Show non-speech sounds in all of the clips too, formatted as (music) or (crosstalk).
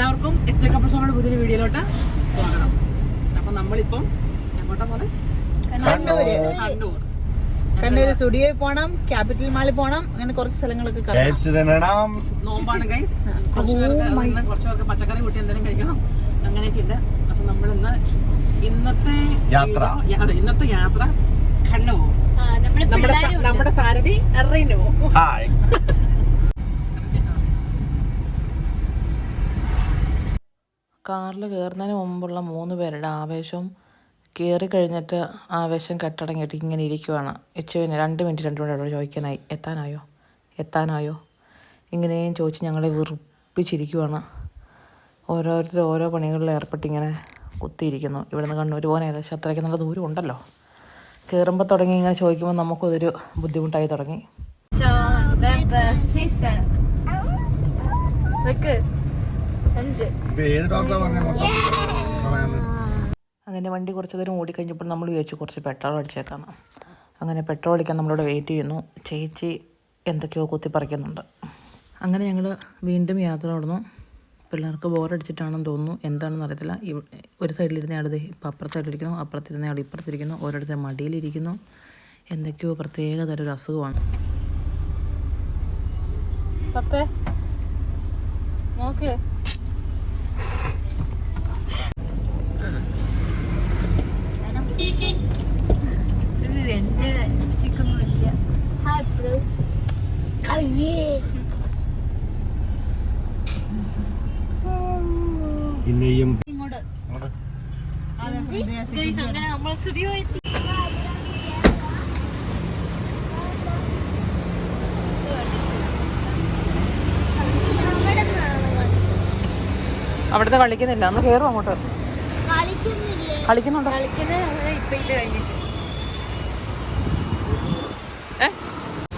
എല്ലാവർക്കും S couple കപ്പിൾസോടെ പുതിയൊരു വീഡിയോയിലോട്ട് സ്വാഗതം. അപ്പൊ നമ്മളിപ്പം എങ്ങോട്ടാ പോലെ കണ്ണൂര്. കണ്ണൂർ. കണ്ണൂര് സ്റ്റുഡിയോയിൽ പോണം ക്യാപിറ്റൽ മാളിൽ പോണം അങ്ങനെ കുറച്ച് സ്ഥലങ്ങളൊക്കെ കാണാം നോമ്പാണ് ഗൈസ് (laughs) കുറച്ച് പേർക്ക് കുറച്ച് പേർക്ക് പച്ചക്കറി കൂട്ടി എന്തെങ്കിലും കഴിക്കണം. അങ്ങനെയൊക്കെ ഉണ്ട് അപ്പൊ നമ്മൾ ഇന്ന് ഇന്നത്തെ യാത്ര. ഇന്നത്തെ യാത്ര കണ്ണൂർ. നമ്മുടെ നമ്മുടെ സാരഥി എറിനോ (laughs) കാറിൽ കയറുന്നതിന് മുമ്പുള്ള മൂന്ന് പേരുടെ ആവേശവും കയറി കഴിഞ്ഞിട്ട് ആവേശം കെട്ടടങ്ങിയിട്ട് ഇങ്ങനെ ഇരിക്കുവാണ്. എച്ചുവിന് രണ്ട് മിനിറ്റ് രണ്ട് മിനിറ്റ് ചോദിക്കാനായി. എത്താനായോ? എത്താനായോ? ഇങ്ങനെയും ചോദിച്ച് ഞങ്ങളെ വെറുപ്പിച്ചിരിക്കുവാണ്. ഓരോരുത്തർ ഓരോ പണികളിൽ ഏർപ്പെട്ടിങ്ങനെ കുത്തിയിരിക്കുന്നു. ഇവിടുന്ന് കണ്ണൂർ പോകാൻ ഏകദേശം അത്രയ്ക്ക് നല്ല ദൂരം ഉണ്ടല്ലോ. കയറുമ്പോൾ തുടങ്ങി ഇങ്ങനെ ചോദിക്കുമ്പോൾ നമുക്കതൊരു ബുദ്ധിമുട്ടായി തുടങ്ങി. അങ്ങനെ വണ്ടി കുറച്ച് നേരം ഓടിക്കഴിഞ്ഞപ്പോൾ നമ്മൾ വിചാരിച്ചു കുറച്ച് പെട്രോൾ അടിച്ചേക്കാം അങ്ങനെ പെട്രോൾ അടിക്കാൻ നമ്മളിവിടെ വെയിറ്റ് ചെയ്യുന്നു. ചേച്ചി എന്തൊക്കെയോ കുത്തിപ്പറിക്കുന്നുണ്ട് അങ്ങനെ ഞങ്ങൾ വീണ്ടും യാത്ര തുടർന്നു പിള്ളേർക്ക് ബോറടിച്ചിട്ടാണെന്ന് തോന്നുന്നു. എന്താണെന്ന് അറിയത്തില്ല. ഇവ- ഒരു സൈഡിലിരുന്ന ആൾ ഇപ്പം അപ്പുറത്തെ സൈഡിലിരിക്കുന്നു അപ്പുറത്തിരുന്ന ആൾ ഇപ്പുറത്തിരിക്കുന്നു. ഓരോരുത്തർ മടിയിലിരിക്കുന്നു. എന്തൊക്കെയോ പ്രത്യേക തരം ഒരു അസുഖമാണ്. പപ്പേ അങ്ങനെ നമ്മൾ കളിക്കുന്നില്ല. നമ്മൾ കയറും അങ്ങോട്ട്. കളിക്കുന്നുണ്ടോ?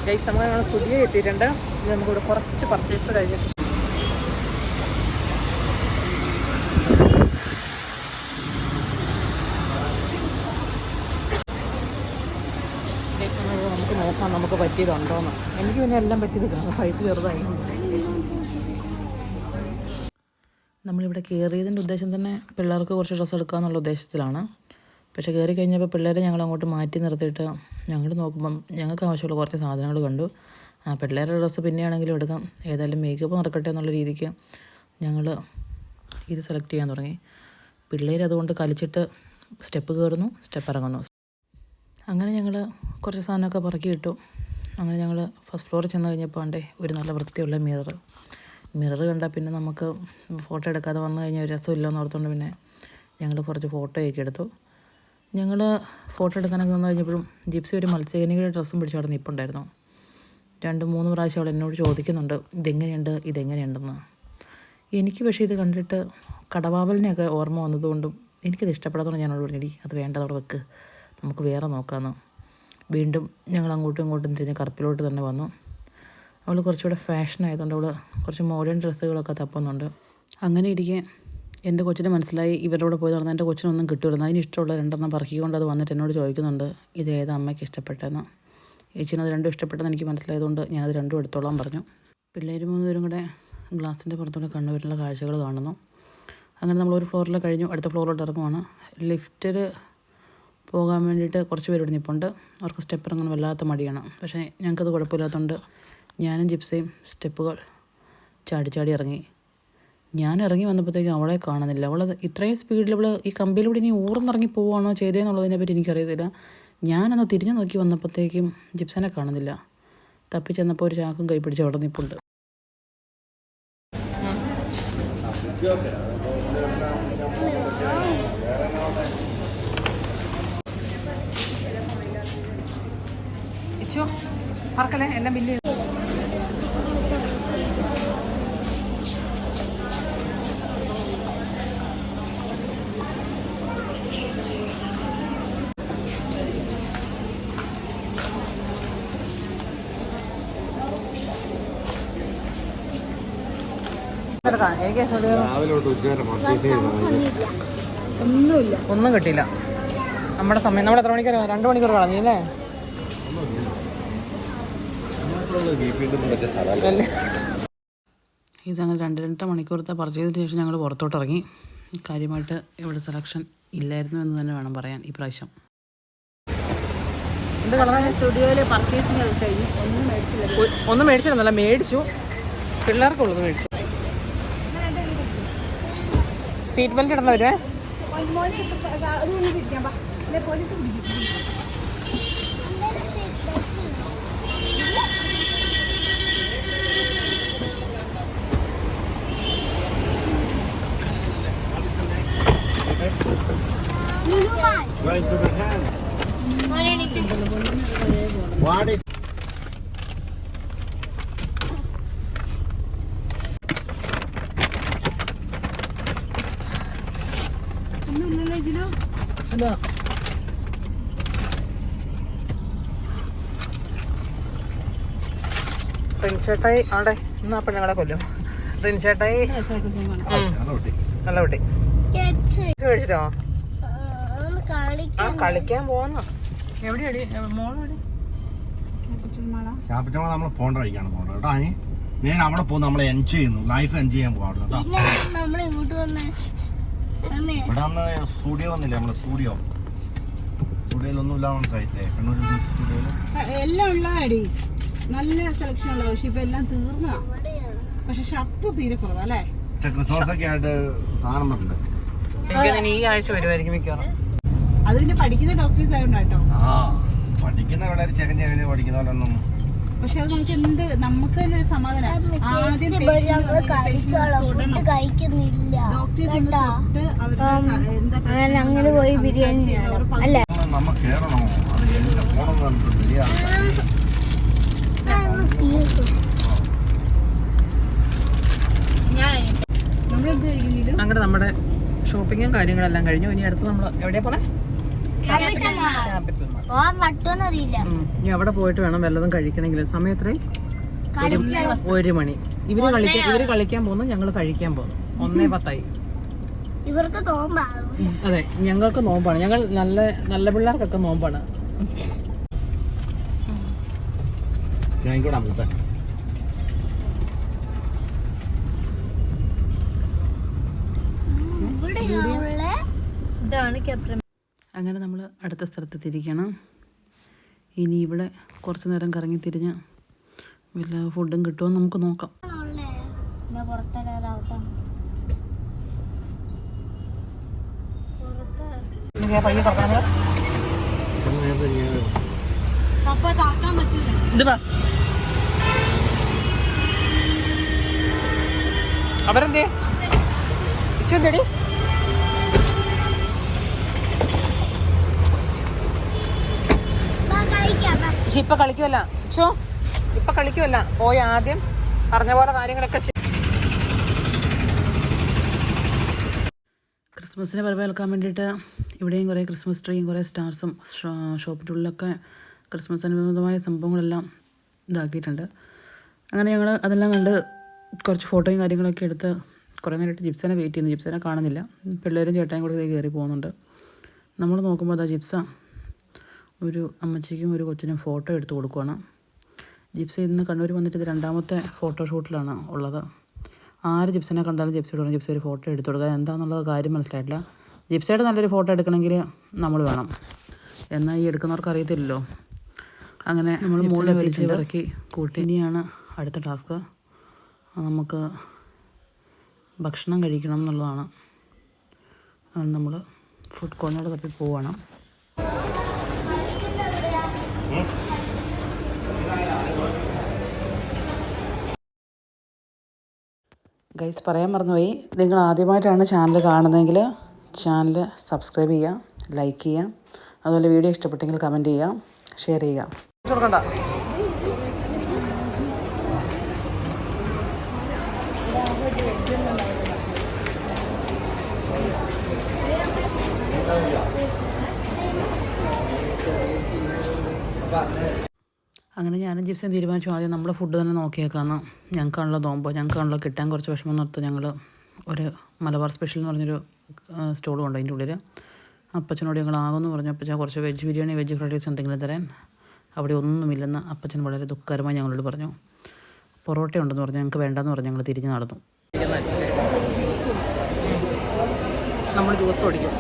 ഗൈസ് നമ്മൾ ഞങ്ങൾ സ്റ്റുഡിയോ എത്തിയിട്ടുണ്ട്. ഇത് നമുക്കിവിടെ കുറച്ച് പർച്ചേസ് കഴിഞ്ഞിട്ട്. നമുക്ക് നോക്കാം നമുക്ക് പറ്റിയതുണ്ടോന്ന്. എനിക്ക് പിന്നെ എല്ലാം പറ്റിയത് കാരണം സൈസ് ചെറുതായി. നമ്മളിവിടെ കയറിയതിന്റെ ഉദ്ദേശം തന്നെ പിള്ളേർക്ക് കുറച്ച് ഡ്രസ്സ് എടുക്കുക എന്നുള്ള ഉദ്ദേശത്തിലാണ്. പക്ഷേ കയറി കഴിഞ്ഞപ്പോൾ പിള്ളേരെ ഞങ്ങൾ അങ്ങോട്ട് മാറ്റി നിർത്തിയിട്ട് ഞങ്ങൾ നോക്കുമ്പം ഞങ്ങൾക്ക് ആവശ്യമുള്ള കുറച്ച് സാധനങ്ങൾ കണ്ടു. ആ പിള്ളേരുടെ ഡ്രസ്സ് പിന്നെയാണെങ്കിലും എടുക്കാം. ഏതായാലും മേക്കപ്പ് നടക്കട്ടെ എന്നുള്ള രീതിക്ക് ഞങ്ങൾ ഇത് സെലക്ട് ചെയ്യാൻ തുടങ്ങി. പിള്ളേർ അതുകൊണ്ട് കളിച്ചിട്ട് സ്റ്റെപ്പ് കയറുന്നു സ്റ്റെപ്പ് ഇറങ്ങുന്നു. അങ്ങനെ ഞങ്ങൾ കുറച്ച് സാധനമൊക്കെ പറക്കി ഇട്ടു അങ്ങനെ ഞങ്ങൾ ഫസ്റ്റ് ഫ്ലോറിൽ ചെന്ന് കഴിഞ്ഞപ്പോൾ ഒരു നല്ല വൃത്തിയുള്ള മിറർ മിറർ കണ്ടാൽ പിന്നെ നമുക്ക് ഫോട്ടോ എടുക്കാതെ വന്നു കഴിഞ്ഞാൽ ഒരു രസമില്ലെന്ന് ഓർത്തുകൊണ്ട് പിന്നെ ഞങ്ങൾ കുറച്ച് ഫോട്ടോയൊക്കെ എടുത്തു. ഞങ്ങൾ ഫോട്ടോ എടുക്കാനൊക്കെ വന്നു കഴിഞ്ഞപ്പോഴും ജിപ്സി ഒരു മത്സ്യകനികയുടെ ഡ്രസ്സും പിടിച്ച് അവിടെ നിൽപ്പുണ്ടായിരുന്നു രണ്ട് മൂന്ന് പ്രാവശ്യം അവൾ എന്നോട് ചോദിക്കുന്നുണ്ട് ഇതെങ്ങനെയുണ്ട്? ഇതെങ്ങനെയുണ്ടെന്ന്? എനിക്ക് പക്ഷേ ഇത് കണ്ടിട്ട് കടവാവലിനെയൊക്കെ ഓർമ്മ വന്നതുകൊണ്ടും എനിക്കത് ഇഷ്ടപ്പെടാത്തതുകൊണ്ട് ഞാനോട് പറഞ്ഞിടി അത് വേണ്ട അവിടെ വെക്ക് നമുക്ക് വേറെ നോക്കാമെന്ന് വീണ്ടും ഞങ്ങൾ അങ്ങോട്ടും ഇങ്ങോട്ടും തിരിഞ്ഞ് കറുപ്പിലോട്ട് തന്നെ വന്നു. അവൾ കുറച്ചുകൂടെ ഫാഷൻ ആയതുകൊണ്ട് അവൾ കുറച്ച് മോഡേൺ ഡ്രസ്സുകളൊക്കെ തപ്പുന്നുണ്ട്. അങ്ങനെ ഇരിക്കെ. എന്റെ കൊച്ചിന് മനസ്സിലായി ഇവരുടെ കൂടെ പോയി നടന്നാൽ എന്റെ കൊച്ചിനൊന്നും കിട്ടുമല്ലോ അതിന് ഇഷ്ടമുള്ള രണ്ടെണ്ണം പറക്കിക്കൊണ്ട് അത് വന്നിട്ട് എന്നോട് ചോദിക്കുന്നുണ്ട് ഇത് ഏത് അമ്മയ്ക്ക് ഇഷ്ടപ്പെട്ടെന്ന് ചേച്ചിനത് രണ്ടും ഇഷ്ടപ്പെട്ടെന്ന് എനിക്ക് മനസ്സിലായതുകൊണ്ട് ഞാനത് രണ്ടും എടുത്തോളാം പറഞ്ഞു. പിള്ളേർ മൂന്നുപേരും കൂടെ ഗ്ലാസിന്റെ പുറത്തൂടെ കണ്ണൂരിലുള്ള കാഴ്ചകൾ കാണുന്നു. അങ്ങനെ നമ്മൾ ഒരു ഫ്ലോറിൽ കഴിഞ്ഞു അടുത്ത ഫ്ലോറിലോട്ട് ഇറങ്ങുവാണ്. ലിഫ്റ്റിൽ പോകാൻ വേണ്ടിയിട്ട് കുറച്ച് പേരോട് നിപ്പുണ്ട്. അവർക്ക് സ്റ്റെപ്പ് ഇറങ്ങാൻ വല്ലാത്ത മടിയാണ്. പക്ഷേ ഞങ്ങൾക്കത് കുഴപ്പമില്ലാത്തതുകൊണ്ട് ഞാനും ജിപ്സയും സ്റ്റെപ്പുകൾ ചാടി ചാടി ഇറങ്ങി. ഞാൻ ഇറങ്ങി വന്നപ്പോഴത്തേക്കും അവളെ കാണുന്നില്ല. അവൾ ഇത്രയും സ്പീഡിൽ അവൾ ഈ കമ്പിയിലൂടെ ഇനി ഊർന്നിറങ്ങി പോവുകയാണോ ചെയ്തതെന്നുള്ളതിനെ പറ്റി എനിക്കറിയത്തില്ല ഞാനൊന്ന് തിരിഞ്ഞു നോക്കി വന്നപ്പോഴത്തേക്കും ജിപ്സനെ കാണുന്നില്ല. തപ്പി ചെന്നപ്പോൾ ഒരു ചാക്കും കൈ പിടിച്ച് അവിടെ നിൽപ്പുണ്ട് പറക്കല്ലേ എല്ലാം ബില്ല് എനിക്ക് ഒന്നുമില്ല. ഒന്നും കിട്ടിയില്ല. നമ്മുടെ സമയം നമ്മൾ എത്ര മണിക്കൂർ രണ്ട് മണിക്കൂർ കളഞ്ഞില്ലേ ഈ അങ്ങനെ രണ്ട് രണ്ടര മണിക്കൂറത്തെ പർച്ചേസിന് ശേഷം ഞങ്ങൾ പുറത്തോട്ട് ഇറങ്ങി കാര്യമായിട്ട് ഇവിടെ സെലക്ഷൻ ഇല്ലായിരുന്നു എന്ന് തന്നെ വേണം പറയാൻ ഈ പ്രാവശ്യം. സ്റ്റുഡിയോയിലെ പർച്ചേസിംഗ് ഒക്കെ കഴിഞ്ഞു ഒന്നും മേടിച്ചില്ല ഒന്നും മേടിച്ചില്ലെന്നല്ല മേടിച്ചു. പിള്ളേർക്കുള്ളത് മേടിച്ചു. സീറ്റ് ബെൽറ്റ് ഇടുന്ന വരുവേ. What is അല്ല റിൻചേട്ടായി ആടെ എന്നാ പെണ്ണുങ്ങളെ കൊല്ലും. റിൻചേട്ടായി നല്ല കുട്ടി. മേടിച്ചിട്ടോ? ആ കളിക്കാൻ പോന്ന എവിടെയാടി മോളെവിടെ ക്യാപിറ്റൽ നമ്മൾ പോണ്ട കഴിക്കാണ് പോണ്ടത് കേട്ടോ അനി? നേരെ അവിടെ പോകും നമ്മൾ എൻജോയ് ചെയ്യുന്നു. ലൈഫ് എൻജോയ് ചെയ്യാൻ പോകാം നമ്മൾ ഇങ്ങോട്ട് വന്നേ അമ്മേ ഇവിടെ അന്ന് സ്റ്റുഡിയോ വന്നില്ലേ നമ്മളെ സ്റ്റുഡിയോ? സ്റ്റുഡിയോയിലൊന്നും ഇല്ല മനസ്സിലായിട്ടില്ലേ കണ്ണൂർ സ്റ്റുഡിയോയിൽ? എല്ലാം ഉള്ളതാടി. നല്ല സെലക്ഷൻ ഉള്ള പക്ഷെ ഇപ്പൊ എല്ലാം തീർന്ന പക്ഷെ ഷർട്ട് തീരെ കുറവാ അല്ലേ? ക്രിസ്മസ് ഒക്കെ ആയിട്ട് സാധനം എനിക്ക് ഈ ആഴ്ച വരുമായിരിക്കും മിക്കവാറും. അത് പിന്നെ പഠിക്കുന്ന ഡോക്ടേഴ്സ് ആയതുകൊണ്ടാട്ടോ ആ പഠിക്കുന്ന പിള്ളേർ ചെക്കൻ ചെക്കന് പഠിക്കുന്നവരൊന്നും പക്ഷെ അത് നമുക്ക് എന്ത് നമുക്ക് തന്നെ ഒരു സമാധാനം. ആദ്യം കഴിക്കുന്നില്ല. അങ്ങനെ അങ്ങനെ പോയി ബിരിയാണി അല്ലേ? അങ്ങനെ നമ്മുടെ ഷോപ്പിങ്ങും കാര്യങ്ങളെല്ലാം കഴിഞ്ഞു. ഇനി അടുത്ത് നമ്മൾ എവിടെയാ പോന്നെ ക്യാപിറ്റൽ മാൾ ഓ പറ്റുമെന്നറിയില്ല ഇനി അവിടെ പോയിട്ട് വേണം വല്ലതും കഴിക്കണമെങ്കിൽ. സമയം എത്രയും ഒരു മണി. ഇവർ കളിക്കാൻ ഇവർ കളിക്കാൻ പോകുന്നു ഞങ്ങൾ കഴിക്കാൻ പോകുന്നു. ഒന്നേ പത്തായി. ഇവർക്ക് നോമ്പാണ് അതെ ഞങ്ങൾക്ക് നോമ്പാണ്. ഞങ്ങൾ നല്ല നല്ല പിള്ളേർക്കൊക്കെ നോമ്പാണ്. ഞാൻ കൂടെ അമ്മത്തെ ഇവിടെയുള്ള ഇതാണ് ക്യാപ്റ്റൻ. അങ്ങനെ നമ്മൾ അടുത്ത സ്ഥലത്ത് തിരിക്കണം. ഇനി ഇവിടെ കുറച്ച് നേരം കറങ്ങി തിരിഞ്ഞ് വല്ല ഫുഡും കിട്ടുമോ നമുക്ക് നോക്കാം. അവരെന്തേ? നേരത്തെ ഞാൻ അപ്പൊ താക്കാൻ പറ്റില്ല ഇത് വാ അവരെന്തേ ഇച്ചെന്തേടി കഴിക്കാം പക്ഷെ ഇപ്പൊ കളിക്കുമല്ല ചോ ഇപ്പൊ കളിക്കുമല്ല പോയി ആദ്യം പറഞ്ഞ പോലെ കാര്യങ്ങളൊക്കെ. ക്രിസ്മസിനെ വരവേൽക്കാൻ വേണ്ടിയിട്ട് ഇവിടെയും കുറേ ക്രിസ്മസ് ട്രീയും കുറേ സ്റ്റാർസും ഷോപ്പിന്റെ ഉള്ളിലൊക്കെ ക്രിസ്മസ് അനുബന്ധമായ സംഭവങ്ങളെല്ലാം ഇതാക്കിയിട്ടുണ്ട്. അങ്ങനെ ഞങ്ങൾ അതെല്ലാം കണ്ട് കുറച്ച് ഫോട്ടോയും കാര്യങ്ങളൊക്കെ എടുത്ത് കുറേ നേരമായിട്ട് ജിപ്സനെ വെയിറ്റ് ചെയ്യുന്നു. ജിപ്സനെ കാണുന്നില്ല. പിള്ളേരും ചേട്ടനും കൂടെ കയറി പോകുന്നുണ്ട്. നമ്മൾ നോക്കുമ്പോൾ അതാ ജിപ്സ. ഒരു അമ്മച്ചിക്കും ഒരു കൊച്ചിനും ഫോട്ടോ എടുത്ത് കൊടുക്കുവാണ്. ജിപ്സി ഇന്ന് കണ്ണൂർ വന്നിട്ട് ഇത് രണ്ടാമത്തെ ഫോട്ടോഷൂട്ടിലാണ് ഉള്ളത്. ആര് ജിപ്സിനെ കണ്ടാലും ജിപ്സിയോട് പറഞ്ഞു ജിപ്സി ഒരു ഫോട്ടോ എടുത്തു കൊടുക്കുക. എന്താണെന്നുള്ളത് കാര്യം മനസ്സിലായിട്ടില്ല. ജിപ്സിയുടെ നല്ലൊരു ഫോട്ടോ എടുക്കണമെങ്കിൽ നമ്മൾ വേണം. എന്നാൽ ഈ എടുക്കുന്നവർക്ക് അറിയത്തില്ലല്ലോ. അങ്ങനെ നമ്മൾ മുകളിൽ വലിച്ച് ഇറക്കി കൂട്ടി. ഇനിയാണ് അടുത്ത ടാസ്ക്. നമുക്ക് ഭക്ഷണം കഴിക്കണം എന്നുള്ളതാണ്. നമ്മൾ ഫുഡ് കോർണർ തപ്പി പോവുകയാണ്. ഗൈസ് പറയാൻ മറന്നുപോയി. നിങ്ങൾ ആദ്യമായിട്ടാണ് ചാനൽ കാണുന്നതെങ്കിൽ ചാനൽ സബ്സ്ക്രൈബ് ചെയ്യുക ലൈക്ക് ചെയ്യുക. അതുപോലെ വീഡിയോ ഇഷ്ടപ്പെട്ടെങ്കിൽ കമന്റ് ചെയ്യുക ഷെയർ ചെയ്യുക. അങ്ങനെ ഞാനും ജിപ്സും തീരുമാനിച്ചു ആദ്യം നമ്മൾ ഫുഡ് തന്നെ നോക്കിയേക്കാന്ന്. ഞങ്ങൾക്കാണല്ലോ നോമ്പോ. ഞങ്ങൾക്കാണല്ലോ കിട്ടാൻ കുറച്ച് വിഷമം നിർത്ത് ഞങ്ങൾ ഒരു മലബാർ സ്പെഷ്യൽ എന്ന് പറഞ്ഞൊരു സ്റ്റോൾ ഉണ്ട് അതിന്റെ ഉള്ളിൽ അപ്പച്ചനോട് ഞങ്ങൾ ആകുമെന്ന് പറഞ്ഞു. അപ്പച്ചൻ കുറച്ച് veg biryani veg fried rice എന്തെങ്കിലും തരാൻ. അവിടെ ഒന്നുമില്ലെന്ന് അപ്പച്ചൻ വളരെ ദുഃഖകരമായി ഞങ്ങളോട് പറഞ്ഞു. പൊറോട്ട ഉണ്ടെന്ന് പറഞ്ഞു. ഞങ്ങൾക്ക് വേണ്ടെന്ന് പറഞ്ഞു. ഞങ്ങൾ തിരിഞ്ഞ് നടന്നു. നമ്മൾ ജ്യൂസ് ഓടിക്കും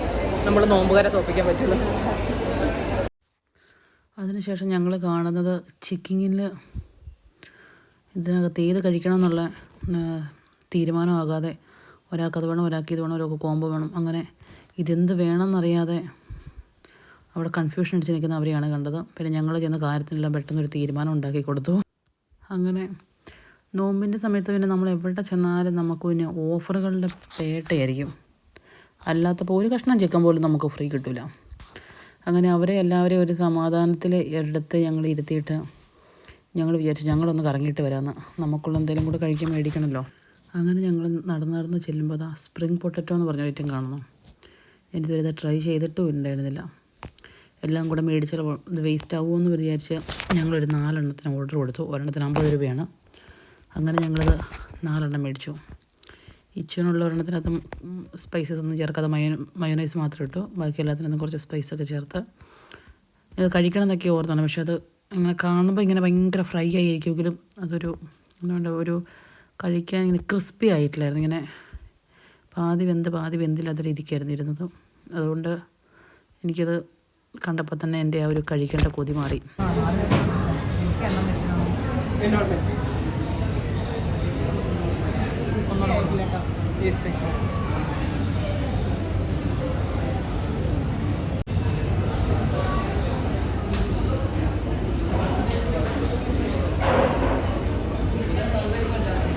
നമ്മൾ നോമ്പുകാരെ തോപ്പിക്കാൻ പറ്റില്ല അതിനുശേഷം ഞങ്ങൾ കാണുന്നത് ചിക്കിങ്ങിൽ ഇതിനകത്ത് ഏത് കഴിക്കണം എന്നുള്ള തീരുമാനമാകാതെ ഒരാൾക്കത് വേണം ഒരാൾക്ക് ഇത് വേണം ഒരാൾക്ക് കോംബോ വേണം. അങ്ങനെ ഇതെന്ത് വേണമെന്നറിയാതെ അവിടെ കൺഫ്യൂഷൻ അടിച്ച് നിൽക്കുന്ന അവരെയാണ് കണ്ടത്. പിന്നെ ഞങ്ങൾ ചെന്ന കാര്യത്തിനെല്ലാം പെട്ടെന്നൊരു തീരുമാനം ഉണ്ടാക്കി കൊടുത്തു. അങ്ങനെ നോമ്പിന്റെ സമയത്ത് പിന്നെ നമ്മൾ എവിടെ ചെന്നാലും നമുക്ക് പിന്നെ ഓഫറുകളുടെ പേട്ടയായിരിക്കും. അല്ലാത്തപ്പോൾ ഒരു കഷ്ണം ചിക്കൻ പോലും നമുക്ക് ഫ്രീ കിട്ടില്ല അങ്ങനെ അവരെ എല്ലാവരെയും ഒരു സമാധാനത്തിൽ എടുത്ത് ഞങ്ങൾ ഇരുത്തിയിട്ട് ഞങ്ങൾ വിചാരിച്ചു ഞങ്ങളൊന്ന് കറങ്ങിയിട്ട് വരാമെന്ന് നമുക്കുള്ള എന്തെങ്കിലും കൂടെ കഴിക്കാൻ മേടിക്കണമല്ലോ അങ്ങനെ ഞങ്ങൾ നടന്ന് നടന്ന് ചെല്ലുമ്പോൾ അതാ സ്പ്രിങ് പൊട്ടറ്റോ എന്ന് പറഞ്ഞ ഐറ്റം കാണുന്നു. എനിക്കിതുവരെ ട്രൈ ചെയ്തിട്ടും ഉണ്ടായിരുന്നില്ല. എല്ലാം കൂടെ മേടിച്ചാൽ ഇത് വേസ്റ്റ് ആവുമെന്ന് വിചാരിച്ച് ഞങ്ങളൊരു നാലെണ്ണത്തിന് ഓർഡർ കൊടുത്തു. ഒരെണ്ണത്തിന് അമ്പത് രൂപയാണ്. അങ്ങനെ ഞങ്ങളത് നാലെണ്ണം മേടിച്ചു. ഇച്ചുവിനുള്ള ഒരെണ്ണത്തിനകത്ത് സ്പൈസസ് ഒന്നും ചേർക്കാതെ മയോ മയോനൈസ് മാത്രം ഇട്ടു. ബാക്കി എല്ലാത്തിനകത്തും കുറച്ച് സ്പൈസൊക്കെ ചേർത്ത്. ഇത് കഴിക്കണം എന്നൊക്കെ ഓർത്താണ്. പക്ഷേ അത് ഇങ്ങനെ കാണുമ്പോൾ ഇങ്ങനെ ഭയങ്കര ഫ്രൈ ആയിരിക്കുമെങ്കിലും അതൊരു എന്താ ഒരു കഴിക്കാൻ ഇങ്ങനെ ക്രിസ്പി ആയിട്ടില്ലായിരുന്നു. ഇങ്ങനെ പാതി വെന്ത് പാതി വെന്തില്ലാത്ത രീതിക്കായിരുന്നു ഇരുന്നത്. അതുകൊണ്ട് എനിക്കത് കണ്ടപ്പോൾ തന്നെ എന്റെ ആ ഒരു കഴിക്കേണ്ട കൊതി മാറി.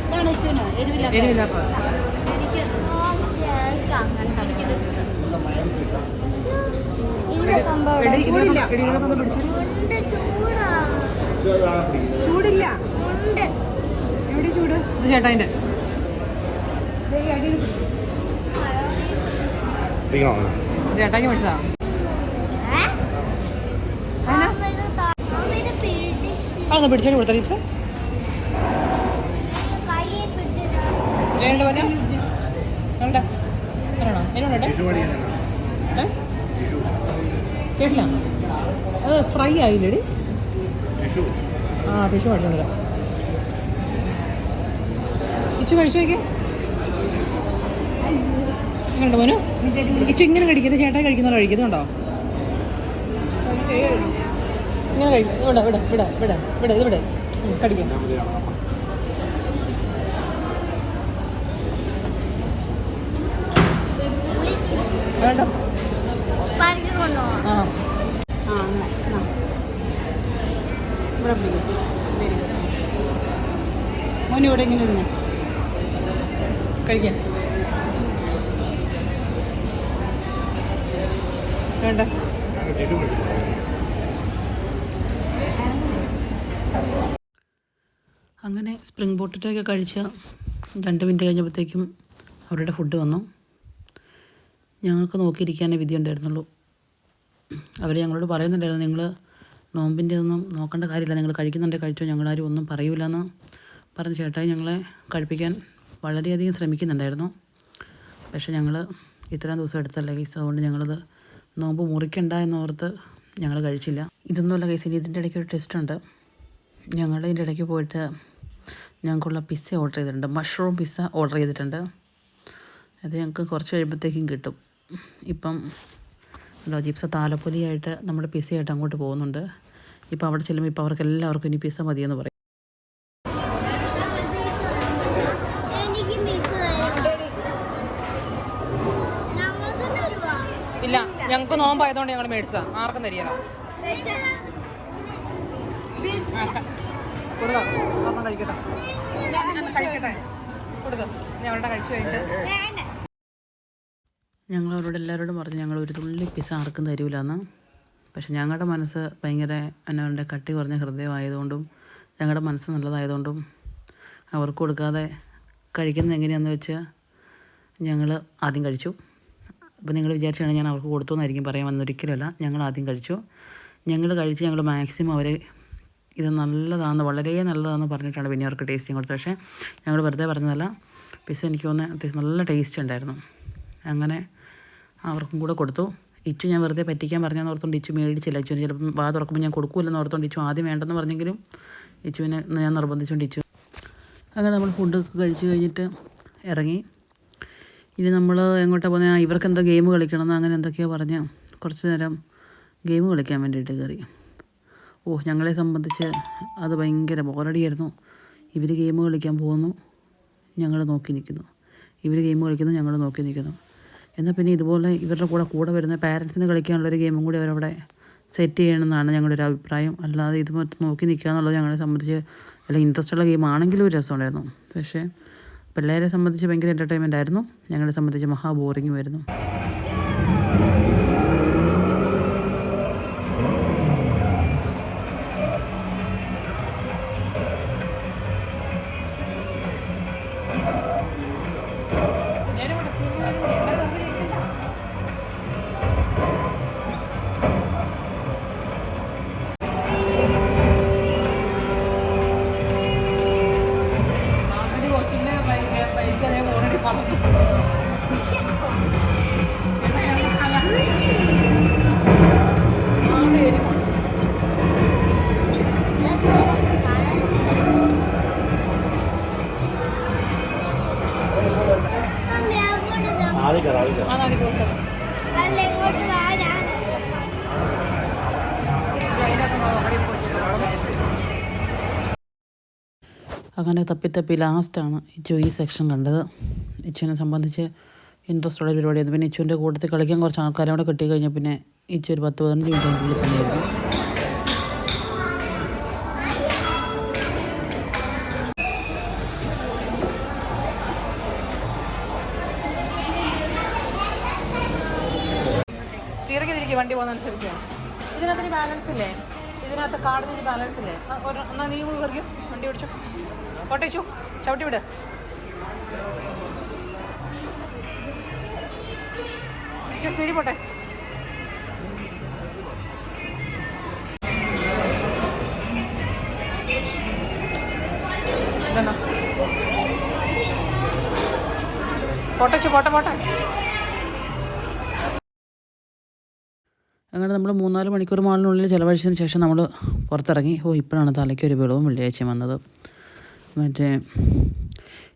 ഇതാണ് ഇച്ചുവിന് എരിവില്ലാത്ത എരിവില്ലാത്ത ചൂടില്ല. ചൂട്? ഇത് ചേട്ടായിന്റെ. ചേട്ടായിക്ക് മേടിച്ചതാ അതൊന്ന്? പിടിച്ചോണ്ട് കൊടുത്ത ലിപ്സ്. കേട്ടില്ല? അത് ഫ്രൈ ആയില്ലേടി? ആ ടിഷ്യൂ മേടിച്ചോണ്ട് വരാം. ഇച്ചു കഴിച്ചു നോക്കിയേ എങ്ങനെയുണ്ട് മോനു? ഇച്ചു ഇങ്ങനെ കഴിക്കുന്നത് ചേട്ടൻ കഴിക്കുന്നവരോ കഴിക്കുന്നുണ്ടോ ഇങ്ങനെ കഴിക്കും. ഇവിടെ ഇവിടെ ഇവിടെ ഇവിടെ ഇവിടെ ഇത് ഇവിടെ. കടിക്കാം. ആ. ആ. ഇവിടെ ഇങ്ങനെ കഴിക്കാം. അങ്ങനെ സ്പ്രിംഗ് ബോട്ടിട്ടൊക്കെ കഴിച്ച രണ്ട് മിനിറ്റ് കഴിഞ്ഞപ്പോഴത്തേക്കും അവരുടെ ഫുഡ് വന്നു. ഞങ്ങൾക്ക് നോക്കിയിരിക്കാനേ വിധി ഉണ്ടായിരുന്നുള്ളൂ. അവർ ഞങ്ങളോട് പറയുന്നുണ്ടായിരുന്നു നിങ്ങൾ നോമ്പിന്റെ ഒന്നും നോക്കേണ്ട കാര്യമില്ല. നിങ്ങൾ കഴിക്കുന്നുണ്ടെങ്കിൽ കഴിച്ചോ. ഞങ്ങളാരും ഒന്നും പറയൂലെന്ന് പറഞ്ഞ ചേട്ടായി ഞങ്ങളെ കഴിപ്പിക്കാൻ വളരെയധികം ശ്രമിക്കുന്നുണ്ടായിരുന്നു. പക്ഷേ ഞങ്ങൾ ഇത്രയും ദിവസം എടുത്തല്ലേ കേസ് അതുകൊണ്ട് ഞങ്ങളത് നോമ്പ് മുറിക്കണ്ട എന്നോർത്ത് ഞങ്ങൾ കഴിച്ചില്ല. ഇതൊന്നുമല്ല കേസ് ഇനി ഇതിന്റെ ഇടയ്ക്ക് ഒരു ടെസ്റ്റ് ഉണ്ട്. ഞങ്ങൾ ഇതിന്റെ ഇടയ്ക്ക് പോയിട്ട് ഞങ്ങൾക്കുള്ള പിസ്സ ഓർഡർ ചെയ്തിട്ടുണ്ട്. മഷ്റൂം പിസ്സ ഓർഡർ ചെയ്തിട്ടുണ്ട്. അത് ഞങ്ങൾക്ക് കുറച്ച് കഴിയുമ്പോഴത്തേക്കും കിട്ടും. ഇപ്പം ഉണ്ടോ ജിപ്സ താലപ്പൊലിയായിട്ട് നമ്മുടെ പിസ്സയായിട്ട് അങ്ങോട്ട് പോകുന്നുണ്ട്. ഇപ്പോൾ അവിടെ ചെല്ലുമ്പോൾ ഇപ്പോൾ അവർക്ക് എല്ലാവർക്കും ഇനി പിസ്സ മതിയെന്ന് പറയും എനിക്ക് മിസ് ഞങ്ങൾക്ക് തരുവാ ഇല്ല ഞങ്ങൾക്ക് നോമ്പായതുകൊണ്ട് ഞങ്ങൾ മേടിച്ചതാ. ആർക്കും തരിയല്ല കൊടുക്കാം. ഞങ്ങൾ എല്ലാവരോടും പറഞ്ഞു ഞങ്ങൾ ഒരു തുള്ളി പിസ ആർക്കും തരൂലെന്ന്. പക്ഷെ ഞങ്ങളുടെ മനസ്സ് ഭയങ്കര എന്നവരുടെ കട്ടി കുറഞ്ഞ ഹൃദയമായതുകൊണ്ടും ഞങ്ങളുടെ മനസ്സ് നല്ലതായതുകൊണ്ടും അവർക്ക് കൊടുക്കാതെ കഴിക്കുന്നത് എങ്ങനെയാണെന്ന് വെച്ച് ഞങ്ങൾ ആദ്യം കഴിച്ചു. അപ്പോൾ നിങ്ങൾ വിചാരിച്ചാണ് ഞാൻ അവർക്ക് കൊടുത്തു എന്നായിരിക്കും പറയാൻ വന്നൊരിക്കലല്ല ഞങ്ങൾ ആദ്യം കഴിച്ചു. ഞങ്ങൾ കഴിച്ച് ഞങ്ങൾ മാക്സിമം അവരെ ഇത് നല്ലതാണെന്ന് വളരെ നല്ലതാണെന്ന് പറഞ്ഞിട്ടാണ് പിന്നെ അവർക്ക് ടേസ്റ്റിങ് കൊടുത്തത്. പക്ഷേ ഞങ്ങൾ വെറുതെ പറഞ്ഞതല്ല. പിസ്സ എനിക്ക് തോന്നുന്നത് അത്യാവശ്യം നല്ല ടേസ്റ്റ് ഉണ്ടായിരുന്നു. അങ്ങനെ അവർക്കും കൂടെ കൊടുത്തു. ഇച്ചു ഞാൻ വെറുതെ പറ്റിക്കാൻ പറഞ്ഞാൽ ഓർത്തുകൊണ്ട് ഇച്ചു മേടിച്ചില്ല. ഇച്ചു ചിലപ്പം വാ തുറക്കുമ്പോൾ ഞാൻ കൊടുക്കൂലെന്ന് ഓർത്തുകൊണ്ട് ഇച്ചു ആദ്യം വേണ്ടെന്ന് പറഞ്ഞെങ്കിലും ഇച്ചുവിനെ ഞാൻ നിർബന്ധിച്ചുകൊണ്ട് ഇച്ചു. അങ്ങനെ നമ്മൾ ഫുഡൊക്കെ കഴിച്ച് കഴിഞ്ഞിട്ട് ഇറങ്ങി. ഇനി നമ്മൾ എങ്ങോട്ടാണ് പോകുന്നത് ഇവർക്ക് എന്തോ ഗെയിം കളിക്കണം എന്ന് അങ്ങനെ എന്തൊക്കെയോ പറഞ്ഞ് കുറച്ച് നേരം ഗെയിം കളിക്കാൻ വേണ്ടിയിട്ട് കയറി ഓ ഞങ്ങളെ സംബന്ധിച്ച് അത് ഭയങ്കര ബോറടിയായിരുന്നു. ഇവർ ഗെയിം കളിക്കാൻ പോകുന്നു ഞങ്ങൾ നോക്കി നിൽക്കുന്നു. ഇവർ ഗെയിം കളിക്കുന്നു ഞങ്ങൾ നോക്കി നിൽക്കുന്നു. എന്നാൽ പിന്നെ ഇതുപോലെ ഇവരുടെ കൂടെ കൂടെ വരുന്ന പാരൻസിന് കളിക്കാനുള്ളൊരു ഗെയിമും കൂടി അവരവിടെ സെറ്റ് ചെയ്യണമെന്നാണ് ഞങ്ങളുടെ ഒരു അഭിപ്രായം. അല്ലാതെ ഇത് നോക്കി നിൽക്കുക എന്നുള്ളത് ഞങ്ങളെ സംബന്ധിച്ച് വല്ല ഇൻട്രസ്റ്റ് ഉള്ള ഗെയിം ആണെങ്കിലും ഒരു രസമുണ്ടായിരുന്നു. പക്ഷേ പിള്ളേരെ സംബന്ധിച്ച് ഭയങ്കര എന്റർടൈൻമെന്റ് ആയിരുന്നു. ഞങ്ങളെ സംബന്ധിച്ച് മഹാ ആയിരുന്നു. അങ്ങനെ തപ്പി തപ്പി ലാസ്റ്റാണ് ഇച്ചു ഈ സെക്ഷൻ കണ്ടത്. ഇച്ചുവിനെ സംബന്ധിച്ച് ഇൻട്രസ്റ്റ് ഒരു പരിപാടിയായിരുന്നു പിന്നെ ഇച്ചുവിന്റെ കൂട്ടത്തിൽ കളിക്കാൻ കുറച്ച് ആൾക്കാരെ കൂടെ കിട്ടിക്കഴിഞ്ഞാൽ പിന്നെ ഇച്ചു ഒരു പത്ത് പതിനഞ്ച് മിനിറ്റിനുള്ളിൽ തന്നെയായിരുന്നു പോകുന്നതനുസരിച്ച്. ഇതിനകത്ത് ബാലൻസ് ഇല്ലേ? ഇതിനകത്ത് കാർഡിന് ബാലൻസ് ഇല്ലേ? എന്നാൽ നീ കൂടി കറിക്കും വണ്ടി പിടിച്ചു ഓട്ടേച്ചു ചവിട്ടി വിട്. സ്പീഡിൽ പോട്ടെ. പൊട്ടച്ചു പോട്ടെ പൊട്ട പോട്ടെ. അങ്ങനെ നമ്മൾ മൂന്നാൽ മണിക്കൂർ മാളിനുള്ളിൽ ചിലവഴിച്ചതിന് ശേഷം നമ്മൾ പുറത്തിറങ്ങി. ഓ ഇപ്പോഴാണ് തലയ്ക്ക് ഒരു വെളവും വെള്ളിയാഴ്ചയും വന്നത്. മറ്റേ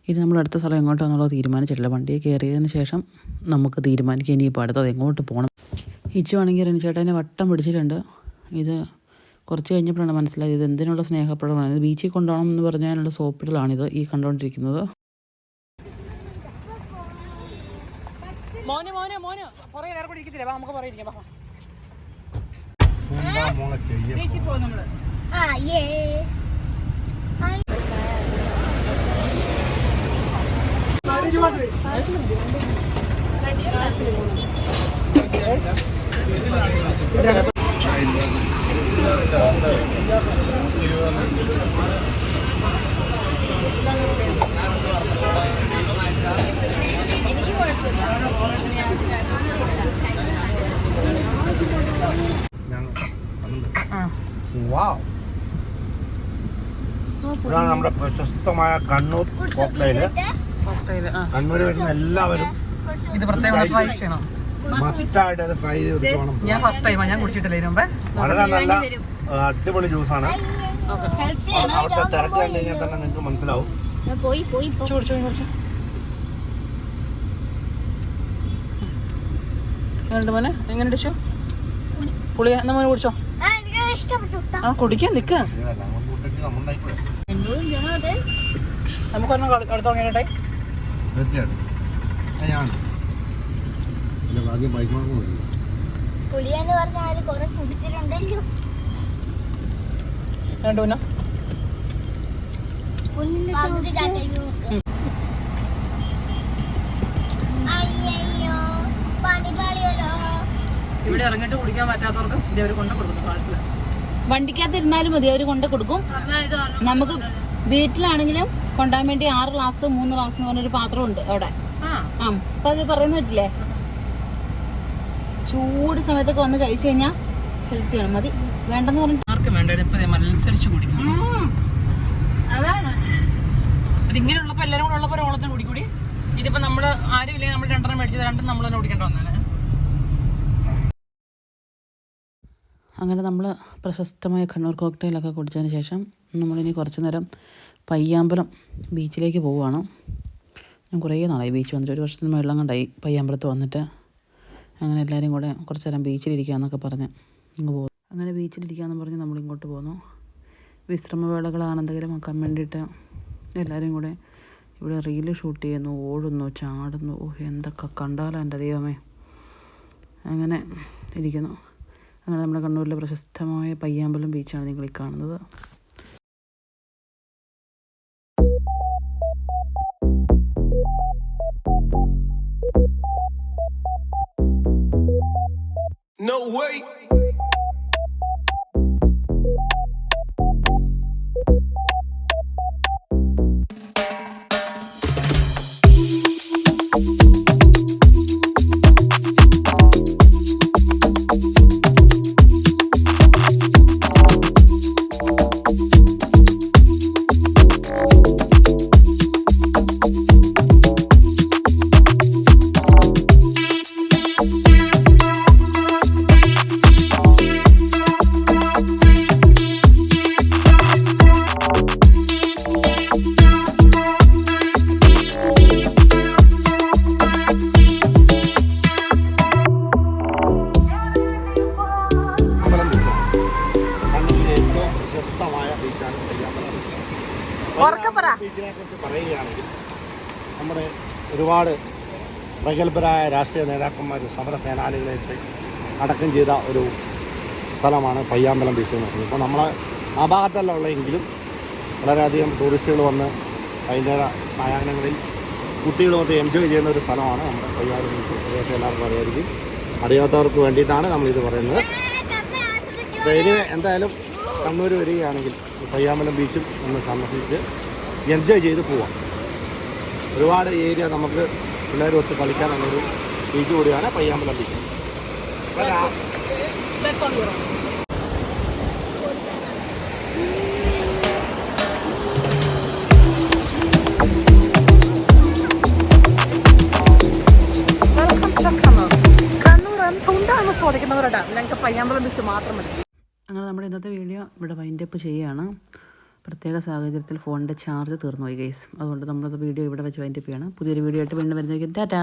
ഇനി നമ്മൾ അടുത്ത സ്ഥലം എങ്ങോട്ടാണെന്നുള്ളത് തീരുമാനിച്ചിട്ടില്ല. വണ്ടിയെ കയറിയതിന് ശേഷം നമുക്ക് തീരുമാനിക്കുക ഇനിയിപ്പോൾ അടുത്തത് എങ്ങോട്ട് പോകണം ഇച്ചു റിനിച്ചേട്ടനെ വട്ടം പിടിച്ചിട്ടുണ്ട്. ഇത് കുറച്ച് കഴിഞ്ഞപ്പോഴാണ് മനസ്സിലായത് ഇത് എന്തിനുള്ള സ്നേഹപ്രകടമാണ് ഇത് ബീച്ചിൽ കൊണ്ടുപോകണം എന്ന് പറഞ്ഞതിനുള്ള സോപ്പിടലാണിത് ഈ കണ്ടുകൊണ്ടിരിക്കുന്നത്. മോനെ മോനെ മോനെ. വേറെ കൂടി ഇരിക്കത്തില്ല? നമുക്ക് ഇരിക്കാം വാ എന്താ മോളെ ചെയ്യ ബീച്ചിൽ പോകും നമ്മൾ. ആ ഏ വാവ് ഇതാണ് നമ്മുടെ പ്രശസ്തമായ കണ്ണൂർ ആ. കണ്ണൂർ വരുന്ന എല്ലാവരും ഇത് പ്രത്യേകം ട്രൈ ചെയ്യണം. മസ്റ്റായിട്ട് അത് ട്രൈ ചെയ്ത് പോകണം ഞാൻ ഫസ്റ്റ് ടൈമാണ് ഞാൻ കുടിച്ചിട്ടില്ല ഇതിനു മുമ്പേ. വളരെ നല്ല അടിപൊളി ജ്യൂസാണ് അവിടുത്തെ തിരക്ക് കണ്ടു കഴിഞ്ഞാൽ തന്നെ നിങ്ങൾക്ക് മനസ്സിലാവും. പോയി പോയി പോ. കുടിച്ചു കുടിച്ചു എങ്ങനെയുണ്ട് മോനെ എങ്ങനെ അടിച്ചു പുളിയ എന്നാ മോനെ കുടിച്ചോ? ആ കുടിക്കാൻ നിക്ക. അടുത്ത് തുടങ്ങിയിട്ടെ തീർച്ചയായിട്ടും. പുളിയെന്ന് പറഞ്ഞാൽ കുറെ കുടിച്ചിട്ടുണ്ടല്ലോ. രണ്ടു പിന്നെ ഇവിടെ ഇറങ്ങിട്ട് കുടിക്കാൻ പറ്റാത്തവർക്ക് ഇതേ കൊണ്ട് കൊടുക്കുന്നു പാഴ്സൽ വണ്ടിക്കകത്ത് ഇരുന്നാലും മതി അവർ കൊണ്ട് കൊടുക്കും. നമുക്ക് വീട്ടിലാണെങ്കിലും കൊണ്ടാൻ വേണ്ടി ആറ് ഗ്ലാസ് മൂന്ന് ഗ്ലാസ് എന്ന് പറഞ്ഞൊരു പാത്രമുണ്ട് അവിടെ. ആ. അപ്പൊ അത് പറയുന്ന കിട്ടില്ലേ? ചൂട് സമയത്തൊക്കെ വന്ന് കഴിച്ചു കഴിഞ്ഞാൽ ഹെൽത്തിയാണ് മതി. വേണ്ടെന്ന് പറഞ്ഞു ആർക്കും വേണ്ട ഇപ്പൊ മത്സരിച്ച് അതാണ്. അതിങ്ങനെയുള്ളപ്പോ എല്ലാരും കൂടെ ഉള്ളപ്പോ ഓളത്തിന് കുടിക്കൂടി. ഇതിപ്പോ നമ്മൾ ആരും ഇല്ലെങ്കിൽ നമ്മൾ രണ്ടെണ്ണം മേടിച്ചത് രണ്ടും നമ്മൾ തന്നെ കുടിക്കേണ്ട വന്നേനെ. അങ്ങനെ നമ്മൾ പ്രശസ്തമായ കണ്ണൂർ കോക്ടെയിലൊക്കെ കുടിച്ചതിന് ശേഷം നമ്മളിനി കുറച്ച് നേരം പയ്യാമ്പലം ബീച്ചിലേക്ക് പോവുകയാണ്. ഞാൻ കുറേ നാളായി ബീച്ച് വന്നിട്ട്. ഒരു വർഷത്തിന് വെള്ളം കണ്ടായി പയ്യാമ്പലത്ത് വന്നിട്ട്. അങ്ങനെ എല്ലാവരും കൂടെ കുറച്ച് നേരം ബീച്ചിലിരിക്കാമെന്നൊക്കെ പറഞ്ഞ് അങ്ങ് പോകും അങ്ങനെ ബീച്ചിലിരിക്കാമെന്ന് പറഞ്ഞ് നമ്മളിങ്ങോട്ട് പോന്നു. വിശ്രമവേളകളാണെന്തെങ്കിലും ആക്കാൻ വേണ്ടിയിട്ട് എല്ലാവരും കൂടെ ഇവിടെ റീൽ ഷൂട്ട് ചെയ്യുന്നു ഓടുന്നു ചാടുന്നു. എന്തൊക്കെ കണ്ടാലോ എന്റെ ദൈവമേ. അങ്ങനെ ഇരിക്കുന്നു. അങ്ങനെ നമ്മുടെ കണ്ണൂരിലെ പ്രശസ്തമായ പയ്യാമ്പലം ബീച്ചാണ് നിങ്ങൾ ഈ കാണുന്നത് No way. പ്രഗത്ഭരായ രാഷ്ട്രീയ നേതാക്കന്മാരും സമര സേനാനികളെയൊക്കെ അടക്കം ചെയ്ത ഒരു സ്ഥലമാണ് പയ്യാമ്പലം ബീച്ച് എന്ന് പറയുന്നത്. ഇപ്പോൾ നമ്മൾ ആ ഭാഗത്തല്ല ഉള്ളതെങ്കിലും വളരെയധികം ടൂറിസ്റ്റുകൾ വന്ന് വൈകുന്നേര സായാഹ്നങ്ങളിൽ കുട്ടികളുമൊക്കെ എൻജോയ് ചെയ്യുന്ന ഒരു സ്ഥലമാണ് നമ്മുടെ പയ്യാമ്പലം ബീച്ച്. ഏകദേശം എല്ലാവർക്കും അറിയായിരിക്കും. അറിയാത്തവർക്ക് വേണ്ടിയിട്ടാണ് നമ്മളിത് പറയുന്നത്. അപ്പോൾ ഇനി എന്തായാലും കണ്ണൂർ വരികയാണെങ്കിൽ പയ്യാമ്പലം ബീച്ചും ഒന്ന് സന്ദർശിച്ച് എൻജോയ് ചെയ്ത് പോവാം. ഒരുപാട് ഏരിയ നമുക്ക് പിള്ളേരും ഒത്ത് കളിക്കാനുള്ളൊരു ബീച്ച് കൂടിയാണ് പയ്യാമ്പലം ബീച്ച്. അപ്പോൾ രാ- That's all your own. Welcome to Kannur Kannur ഞങ്ങൾക്ക് പയ്യാമ്പലം ബീച്ച് മാത്രം മതി. അങ്ങനെ നമ്മുടെ ഇന്നത്തെ വീഡിയോ ഇവിടെ വൈൻഡപ്പ് ചെയ്യുകയാണ്. പ്രത്യേക സാഹചര്യത്തിൽ ഫോണിന്റെ ചാർജ് തീർന്നു പോയി ഗൈസ് അതുകൊണ്ട് നമ്മളത് വീഡിയോ ഇവിടെ വെച്ച് വൈൻഡപ്പ് ചെയ്യണം. പുതിയൊരു വീഡിയോ ആയിട്ട് വീണ്ടും വരുന്നതായിരിക്കും. ടാറ്റാ!